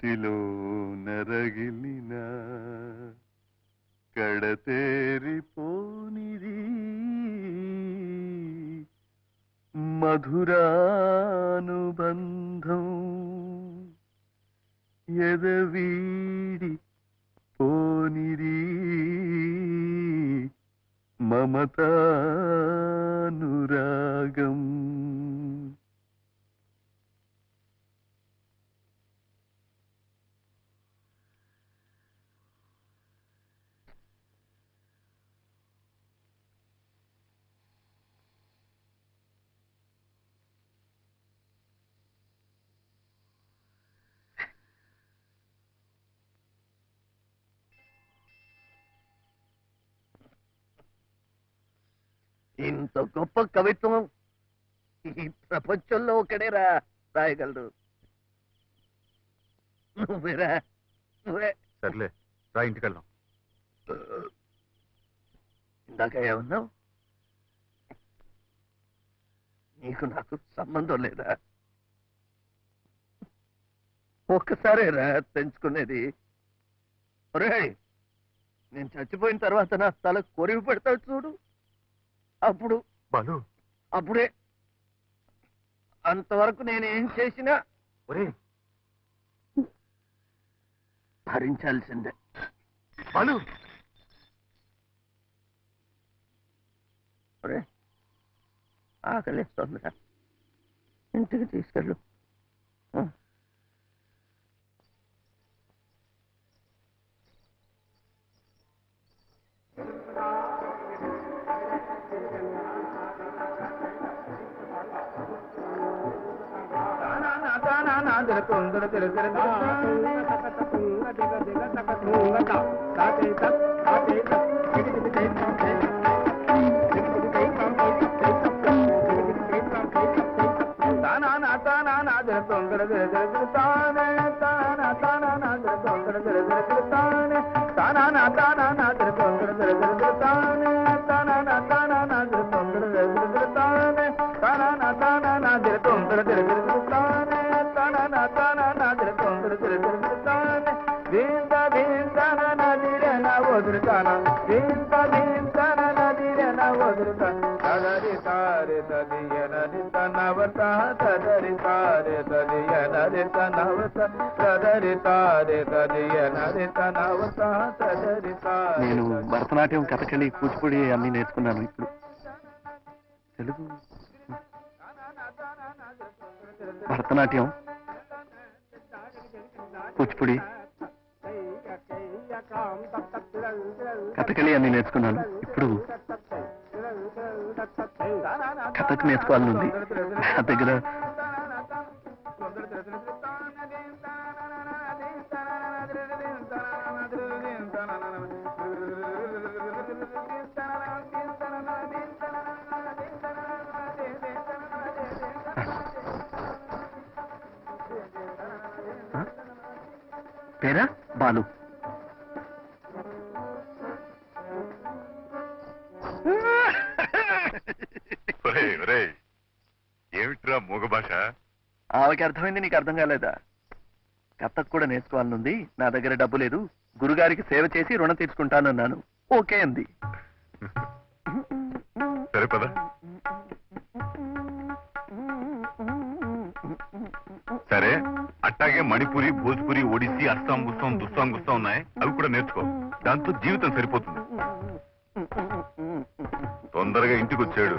నుదిటిలో నరగిలిన కడతేరిపోనిది మధురానుబంధం ఎదవీడి పోనిది మమతానురాగం ఇంత గొప్ప కవిత్వం ఈ ప్రపంచంలో ఒకడేరా రాయగలరు నువ్వేరా నువ్వే సర్లే రా ఇంటికి వెళ్దాం ఇందాక ఏమన్నావు? నీకు నాకు సంబంధం లేదా? ఒక్కసారేరా తెంచుకునేది. ఒరేయ్ నేను చచ్చిపోయిన తర్వాత నా తల కొరివి పెడతాడు చూడు. అప్పుడు బాలు. అప్పుడే అంతవరకు నేనేం చేసినా ఒరే. భరించాల్సిందే. బాలు. ఒరే ఆకలిస్తుందిరా. ఇంటికి తీసుకెళ్ళు. गर गर गर गा तुंग तक तुंग दिग दिग तक तुंग ता ता ते तक ता ते तक दिग दिग ते तम ते दिग दिग ते तम ते ते तम दिग दिग ते तम ते ते तम ता ना ना ता ना ना गर तुंग गर गर गर गर ता ना ता ना ता ना ना गर तुंग गर गर गर गर ता ना ता ना ना ता ना ना నేను భరతనాట్యం కథకళి కూచిపూడి అన్ని నేర్చుకున్నాను ఇప్పుడు. తెలుగు. భరతనాట్యం కూచిపూడి కథకళి అన్ని నేర్చుకున్నాను. ఇప్పుడు కథకు నేర్చుకోవాలనుంది నా దగ్గర పేరా? బాలు. ఏమిట్రా మూగ భాష? ఆమెకి అర్థమైంది నీకు అర్థం కాలేదా? కథకు కూడా నేర్చుకోవాలనుంది నా దగ్గర డబ్బు లేదు గురుగారికి సేవ చేసి రుణం తీర్చుకుంటానన్నాను. ఓకే అంది. సరే పద. సరే అట్టాగే మణిపురి భోజ్పురి ఒడిస్సీ అస్సాం గుస్సాం దుస్సాం గుస్సాం ఉన్నాయి. అవి కూడా నేర్చుకో. దాంతో జీవితం సరిపోతుంది. తొందరగా ఇంటికి వచ్చాడు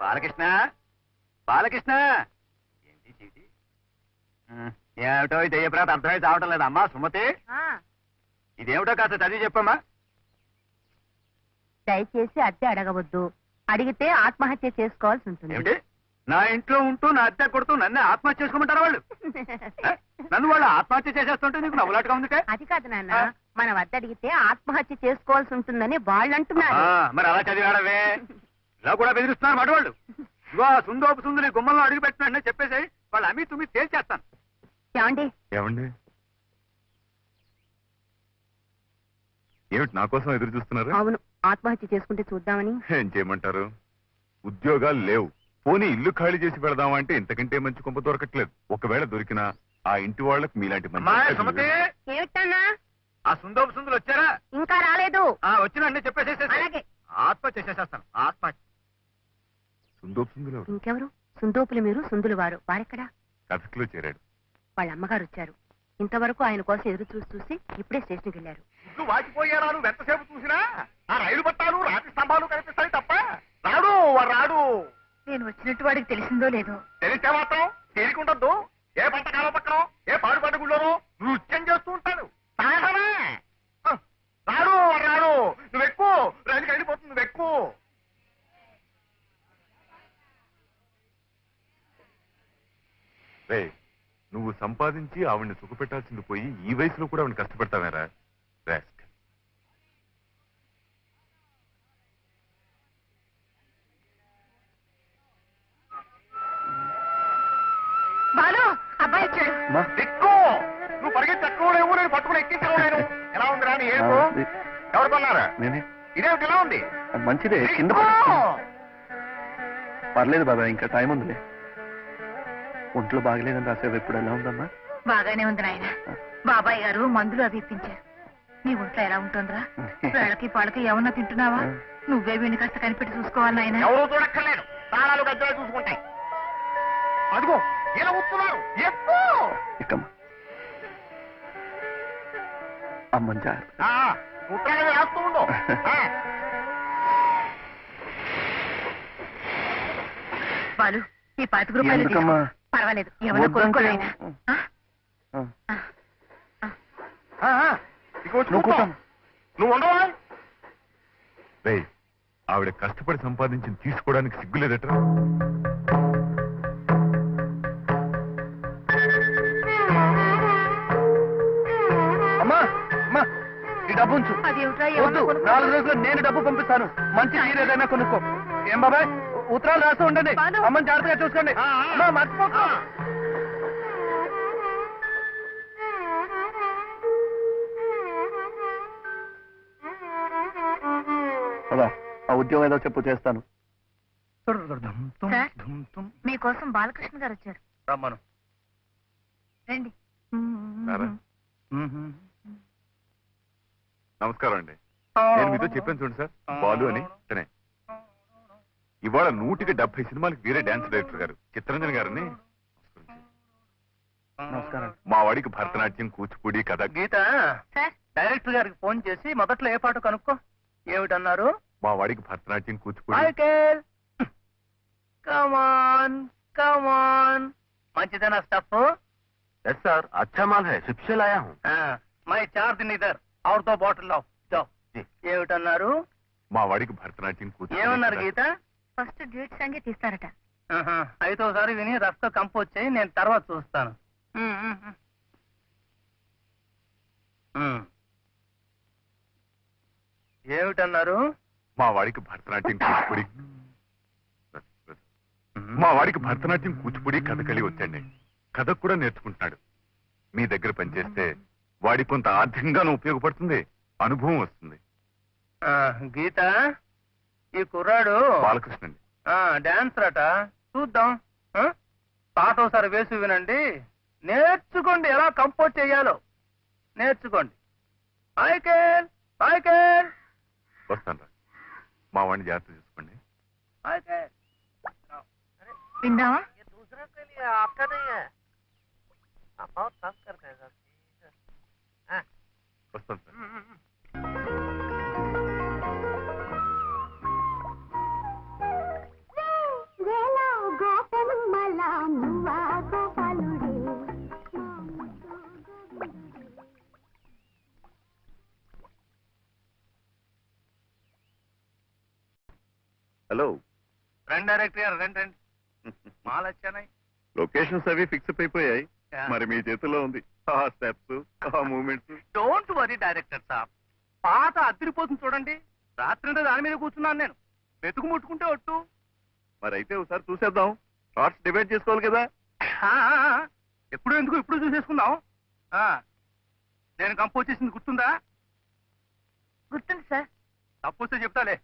బాలకృష్ణ? బాలకృష్ణ? ఏంటి చీటి? ఏమిటో ఇది అయ్యప్రాత అర్థమైతే అవటం లేదు. అమ్మా సుమతి. ఇదేమిటో కాస్త చదివి చెప్పమ్మా. దయచేసి అద్దె అడగవద్దు. అడిగితే ఆత్మహత్య చేసుకోవాల్సి ఉంటుంది. ఏమిటి? నా ఇంట్లో ఉంటూ నా అద్దె కొడుతూ నన్ను ఆత్మహత్య చేసుకోమంటారా వాళ్ళు? నన్ను వాళ్ళు ఆత్మహత్య చేసేస్తుంటే నీకు నవ్వులాటగా ఉందిటే? అది కాదు నాన్న? మన వద్ద అడిగితే ఆత్మహత్య చేసుకోవాల్సి ఉంటుందని వాళ్ళు అంటున్నారు. ఆ, మరి అలా చదివాడవే? ఇలా కూడా బెదిరిస్తున్నారు మాట వాళ్ళు. ఆ సుందోపు సుందుని గుమ్మంలో అడుగు పెట్టినట్టు చెప్పేసి వాళ్ళు అమ్మి తుమ్మి తేల్చేస్తాను. ఏమండి? ఏమండి? ఏమిటి నా కోసం ఎదురు చూస్తున్నారు? అవును ఆత్మహత్య చేసుకుంటే చూద్దామని. ఏం చేయమంటారు? ఉద్యోగాలు లేవు. పోనీ ఇల్లు ఖాళీ చేసి పెడదామా అంటే ఇంతకంటే మంచి కొంప దొరకట్లేదు. ఒకవేళ దొరికినా ఆ ఇంటి వాళ్ళకి మీలాంటి మంచి అమ్మా అబ్బాయి సుమతి! ఏమిటన్నా? ఆ సుందోపు సుందులు వచ్చారా? ఇంకా రాలేదు. ఆ వచ్చినండి చెప్పేసేసి అలాగే. ఆత్మహత్య చేసేస్తాను ఆత్మహత్య సుందోపుందులు ఎవరు? ఇంకెవరు? సుందోపులు మీరు సుందులు వారు. వారెక్కడా? కథకులో చేరాడు. వాళ్ళ అమ్మగారు వచ్చారు. ఇంతవరకు ఆయన కోసం ఎదురు చూసి చూసి ఇప్పుడే స్టేషన్కి వెళ్ళారు. ఇల్లు వాచిపోయారా నువ్వు ఎంతసేపు చూసినా? ఆ రైలు పట్టాలు రాతి స్తంభాలు కనిపిస్తాయి తప్ప. రాడు రాడు. నేను వచ్చినట్టు వాడికి తెలిసిందో లేదో. తెలిస్తే మాత్రం తేలికుండద్దు. ఏ పంట కాలం పక్కన ఏ పాడు పంట గుళ్ళోనో నృత్యం చేస్తూ ఉంటాను సాహసమే హ, రాడు వాడు రాడు. నువ్వెక్కు. ఎక్కువ రైలుకి వెళ్ళిపోతుంది నువ్వు సంపాదించి ఆవిడ్ని సుఖపెట్టాల్సింది పోయి ఈ వయసులో కూడా ఆవిడ కష్టపెడతావేరా? బాలు అబ్బాయి వచ్చాడు ఎక్కువ నువ్వు పరిగెత్తి ఎక్కువ లేవు నేను పట్టుకుని ఎక్కించలేను ఎలా ఉంది రాని ఏమో ఎవరు కొన్నారా? నేనే. ఇదేమిటి ఇలా ఉంది? అది మంచిదే కింద ఎక్కువ! పర్లేదు బాబాయ్ ఇంకా టైం ఉందిలే. ఒంట్లో బాగలేదని రాసేవి ఇప్పుడు ఎలా ఉందమ్మా? బాగానే ఉంది నాయన. బాబాయ్ గారు మందులు అవి ఇప్పించారు. నీ ఒంట్లో ఎలా ఉంటుందిరా? వేళకి పాలకి ఏమన్నా తింటున్నావా? నువ్వే వీడిని కాస్త కనిపెట్టి చూసుకోవాలి నాయన. ఎవరు చూడక్కర్లేదు. తాళాలు గద్దలు చూసుకుంటాయి. అదిగో. ఇలా వస్తున్నారు ఎక్కువ ఇక్కమ్మా అమ్మని జాగ్రత్త ఉత్తరాలు రాస్తూ ఉండు ఆ. బాలు ఈ పాతిక రూపాయలు తీసుకో. ఎందుకమ్మా? పర్వాలేదు ఏమన్నా వద్దంటే- కొనుక్కో నాయనా. ఆ? ఆ, ఆ. ఆ, ఆ. ఇక వచ్చి నువ్వు కూర్చో. కూర్చోమ్మా. నువ్వు ఉండవా రే ఆవిడ కష్టపడి సంపాదించింది తీసుకోవడానికి సిగ్గులేదట్రా డబ్బు ఉంచు వద్దు. నాలుగు రోజులు నేను డబ్బు పంపిస్తాను. మంచి చీర ఏదైనా కొనుక్కో. ఏం బాబాయ్? ఉత్తరాలు రాస్తూ ఉండండి. అమ్మని జాగ్రత్తగా చూసుకోండి. ఆ, మర్చిపోకు. ఉద్యోగం ఏదో చెప్పు చేస్తాను? మీకోసం బాలకృష్ణ గారు వచ్చారు. రమ్మను. రండి? నమస్కారం అండి. నేను మీతో చెప్పాను చూడండి సార్. బాలు అని తనే. ఇవాళ నూటికి డెబ్బై సినిమాలకు వీరే డాన్స్ డైరెక్టర్ గారు. చిత్తరంజన్ గారిని నమస్కారం. మా వాడికి భరతనాట్యం కూచిపూడి కథ. గీత సార్. డైరెక్టర్ గారికి ఫోన్ చేసి మొదట్లో ఏ పాట కనుక్కో. ఏమిటన్నారు? మా వాడికి Bharatanatyam Kuchipudi. Come on come on మంచిదేనా స్టఫ్? ఎస్ సార్ అచ్చా మాల్ హై లాయా హూం మై చార్ దిన్ ఇదర్ ఆవిడతో బాటిల్ లావు ఏమిటన్నారు? మా వాడికి భరతనాట్యం కూర్చో ఏమన్నారు గీత? ఫస్ట్ డ్యూట్ సంగీత్ ఇస్తారట అయితే ఒకసారి విని రఫ్తో కంపోజ్ చేయి నేను తర్వాత చూస్తాను. Hmm. ఏమిటన్నారు? మా వాడికి భరతనాట్యం కూచిపూడి. Hmm. మా వాడికి భరతనాట్యం కూచిపూడి కథకళి వచ్చండి. కథకు కూడా నేర్చుకుంటున్నాడు మీ దగ్గర పనిచేస్తే వాడి కొంత ఆర్థికంగానూ ఉపయోగపడుతుంది అనుభవం వస్తుంది ఆ, గీత ఈ కుర్రాడు బాలకృష్ణ అండి ఆ, డాన్సర్ అట చూద్దాం ఆ? పాట ఒకసారి వేసి వినండి నేర్చుకోండి ఎలా కంపోజ్ చేయాలో నేర్చుకోండి మైకేల్ మైకేల్ వస్తాను రా మా వాడిని జాగ్రత్త చూసుకోండి మైకేల్ విందామా दूसरों के लिए आपका नहीं है आप बहुत तंग करते हैं सर हाँ। వస్తాను సార్ హలో. రండి డైరెక్టర్ గారు రండి రండి. మాలు వచ్చానాయి లొకేషన్స్ అవి ఫిక్స్ అయిపోయాయి. మరి మీ చేతిలో ఉంది. ఆ స్టెప్స్ ఆ మూమెంట్స్. డోంట్ వరీ డైరెక్టర్ సాబ్ పాత అద్దరిపోతుంది చూడండి. రాత్రి దాని మీద కూర్చున్నాను నేను. వెతుకు ముట్టుకుంటే ఒట్టు. మరి అయితే ఒకసారి చూసేద్దాం. షార్ట్స్ డిబేట్ చేసుకోవాలి కదా? ఎప్పుడు ఎందుకు ఇప్పుడు చూసేసుకుందాం. నేను కంపోజ్ చేసింది గుర్తుందా? గుర్తుంది సార్ తప్పొస్తే చెప్తాలే.